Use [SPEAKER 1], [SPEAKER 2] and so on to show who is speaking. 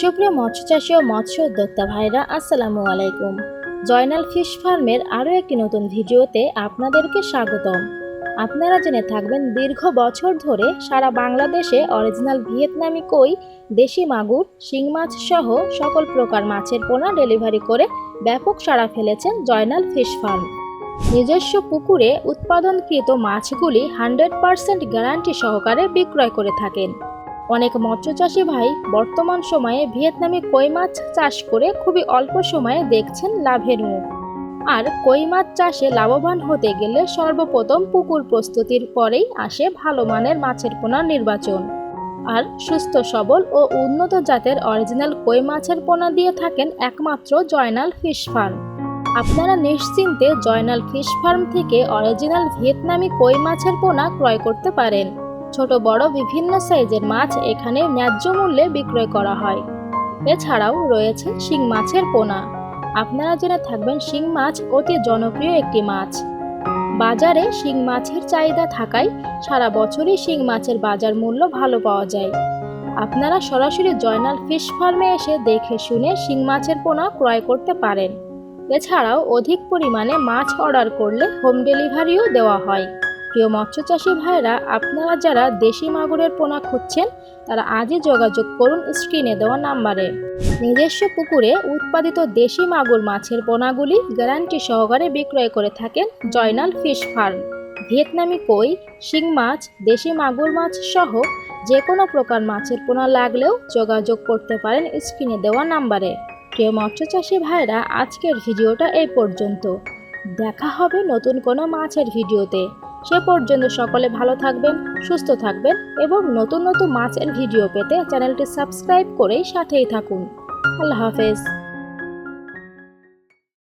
[SPEAKER 1] সুপ্রিয় মৎস্য চাষী ও মৎস্য উদ্যোক্তা ভাইরা, আসসালামু আলাইকুম। জয়নাল ফিশ ফার্মের আরও একটি নতুন ভিডিওতে আপনাদেরকে স্বাগতম। আপনারা জেনে থাকবেন, দীর্ঘ বছর ধরে সারা বাংলাদেশে অরিজিনাল ভিয়েতনামি কই, দেশি মাগুর, শিং মাছ সহ সকল প্রকার মাছের পোনা ডেলিভারি করে ব্যাপক সাড়া ফেলেছেন জয়নাল ফিশ ফার্ম। নিজস্ব পুকুরে উৎপাদনকৃত মাছগুলি হান্ড্রেড পার্সেন্ট গ্যারান্টি সহকারে বিক্রয় করে থাকেন। অনেক মৎস্য মৎস্যচাষী ভাই বর্তমান সময়ে ভিয়েতনামি কই মাছ চাষ করে খুবই অল্প সময়ে দেখছেন লাভের মুখ। আর কই মাছ চাষে লাভবান হতে গেলে সর্বপ্রথম পুকুর প্রস্তুতির পরেই আসে ভালো মানের মাছের পোনা নির্বাচন। আর সুস্থ, সবল ও উন্নত জাতের অরিজিনাল কই মাছের পোনা দিয়ে থাকেন একমাত্র জয়নাল ফিশ ফার্ম। আপনারা নিশ্চিন্তে জয়নাল ফিশ ফার্ম থেকে অরিজিনাল ভিয়েতনামি কই মাছের পোনা ক্রয় করতে পারেন। ছোট বড় বিভিন্ন সাইজের মাছ এখানে ন্যায্য মূল্যে বিক্রয় করা হয়। এছাড়াও রয়েছে শিং মাছের পোনা। আপনারা জেনে থাকবেন শিং মাছ অতি জনপ্রিয় একটি মাছ। বাজারে শিং মাছের চাহিদা থাকায় সারা বছরই শিং মাছের বাজার মূল্য ভালো পাওয়া যায়। আপনারা সরাসরি জয়নাল ফিশ ফার্মে এসে দেখে শুনে শিং মাছের পোনা ক্রয় করতে পারেন। এছাড়াও অধিক পরিমাণে মাছ অর্ডার করলে হোম ডেলিভারিও দেওয়া হয়। প্রিয় মৎস্যচাষী ভাইরা আপনারা যারা দেশি মাগুরের পোনা খুঁজছেন, তারা আজই যোগাযোগ করুন স্ক্রিনে দেওয়া নাম্বারে। নিজস্ব পুকুরে উৎপাদিত দেশি মাগুর মাছের পোনাগুলি গ্যারান্টি সহকারে বিক্রয় করে থাকেন জয়নাল ফিশ ফার্ম। ভিয়েতনামি কই, শিং মাছ, দেশি মাগুর মাছ সহ যে কোনো প্রকার মাছের পোনা লাগলেও যোগাযোগ করতে পারেন স্ক্রিনে দেওয়া নাম্বারে। প্রিয় মৎস্যচাষী ভাইরা আজকের ভিডিওটা এই পর্যন্ত। দেখা হবে নতুন কোনো মাছের ভিডিওতে। সে পর্যন্ত সকলে ভালো থাকবেন, সুস্থ থাকবেন এবং নতুন নতুন মাছের ভিডিও পেতে চ্যানেলটি সাবস্ক্রাইব করেই সাথেই থাকুন। আল্লাহ হাফেজ।